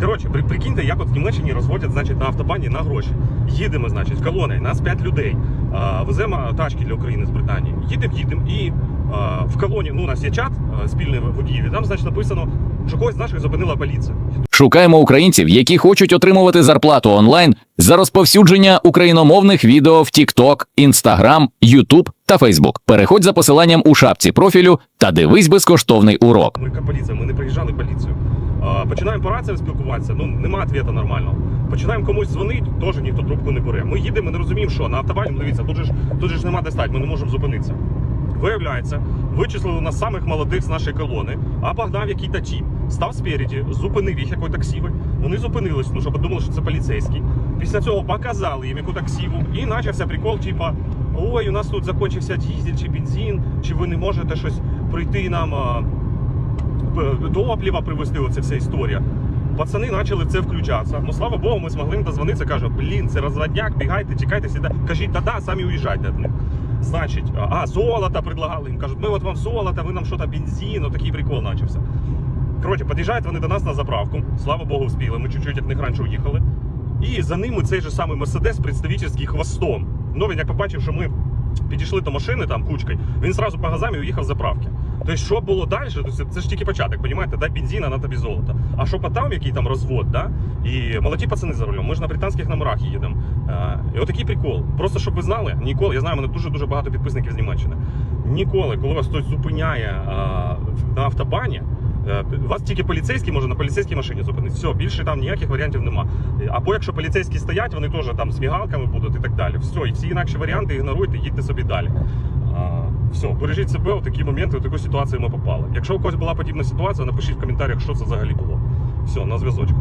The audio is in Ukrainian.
Коротше, при, прикиньте, як от в Німеччині розводять значить, на автобані на гроші. Їдемо, значить, колоною, нас 5 людей. А, веземо тачки для України з Британії. Їдемо, їдемо і а, в колоні, ну, у нас є чат а, спільний водіїв, і там, значить, написано, що когось з наших зупинила поліція. Шукаємо українців, які хочуть отримувати зарплату онлайн за розповсюдження україномовних відео в TikTok, Instagram, YouTube та Facebook. Переходь за посиланням у шапці профілю та дивись безкоштовний урок. Ми поліція, ми не приїжджали поліцію. Починаємо по раціям спілкуватися, ну нема відповіді нормального. Починаємо комусь дзвонити, теж ніхто трубку не бере. Ми їдемо, ми не розуміємо, що на автобані, ну, дивіться, тут же ж тут же ж нема де стати, ми не можемо зупинитися. Виявляється, вичислили нас самих молодих з нашої колони, а погнав який-то тіп, став спереді, зупинив їх якої таксіви. Вони зупинились, ну щоб думали, що це поліцейський. Після цього показали їм яку таксіву, і почався прикол, типа. Ой, у нас тут закінчився дізель чи бензин, чи ви не можете щось прийти нам а, п- топлива привезти, оце вся історія. Пацани почали в це включатися. Ну слава Богу, ми змогли їм дозвонитися. Каже, блін, це розводняк, бігайте, тікайте, сіда. Кажіть, да-да, самі уїжджайте від них. Значить, а золото предлагали їм. Кажуть, ми от вам золото, ви нам що то бензин, такий прикол почався. Коротше, під'їжджають вони до нас на заправку. Слава Богу, вспіли. Ми чуть-чуть від них раніше уїхали. І за ними цей же самий Мерседес представительський хвостом. Ну він як побачив, що ми підійшли до машини там кучкою, він зразу по газам і уїхав з заправки. Тобто, що було далі, це, це ж тільки початок, розумієте? Дай бензина, на тобі золото. А що по там, який там розвод, да? І молоді пацани за рулем. Ми ж на британських номерах їдемо. Е, і отакий прикол. Просто щоб ви знали, ніколи, я знаю, мене дуже дуже багато підписників з Німеччини. Ніколи, коли вас хтось зупиняє е, на автобані. Е, Вас тільки поліцейський може на поліцейській машині зупинити. Все, більше там ніяких варіантів нема. Або якщо поліцейські стоять, вони теж там з мігалками будуть і так далі. Все, і всі інакші варіанти ігноруйте, їдьте собі далі. Все, бережіть себе у такі моменти, у таку ситуацію ми попали. Якщо у когось була подібна ситуація, напишіть в коментарях, що це взагалі було. Все, на зв'язочку.